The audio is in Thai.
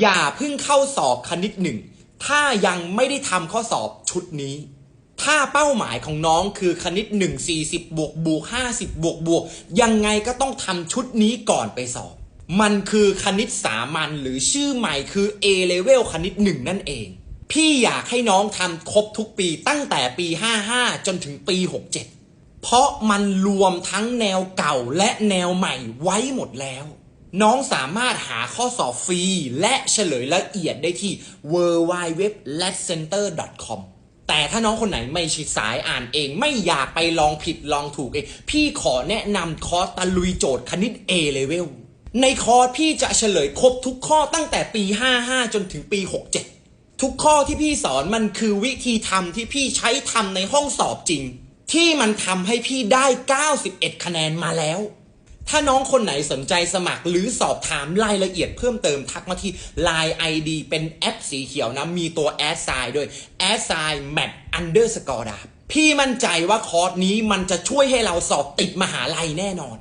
อย่าเพิ่งเข้าสอบคณิตหนึ่ง ถ้ายังไม่ได้ทำข้อสอบชุดนี้ ถ้าเป้าหมายของน้องคือคณิต1 40บบวกบวก50บบวกบวกยังไงก็ต้องทำชุดนี้ก่อนไปสอบ มันคือคณิตสามัญหรือชื่อใหม่คือ A level คณิต1นั่นเอง พี่อยากให้น้องทำครบทุกปีตั้งแต่ปี 55 จนถึงปี 67 เพราะมันรวมทั้งแนวเก่าและแนวใหม่ไว้หมดแล้ว น้องสามารถหาข้อสอบฟรี และเฉลยละเอียดได้ที่ w w w l e t c e n t e r c o m แต่ถ้าน้องคนไหนไม่ชิดสายอ่านเอง ไม่อยากไปลองผิดลองถูกเอง พี่ขอแนะนำคอร์สตะลุยโจทย์คณิต A level ในคอร์สพี่จะเฉลยครบทุกข้อตั้งแต่ปี 55 จนถึงปี 67 ทุกข้อที่พี่สอนมันคือวิธีทำที่พี่ใช้ทำในห้องสอบจริง ที่มันทำให้พี่ได้ 91 คะแนนมาแล้ว ถ้าน้องคนไหนสนใจสมัครหรือสอบถามรายละเอียดเพิ่มเติมทักมาที่ Line ID เป็นแอปสีเขียวนะ มีตัวแอดไซด์ด้วยแอดไซน์ map underscore ดาพี่มั่นใจว่าคอร์สนี้มันจะช่วยให้เราสอบติดมหาลัยแน่นอน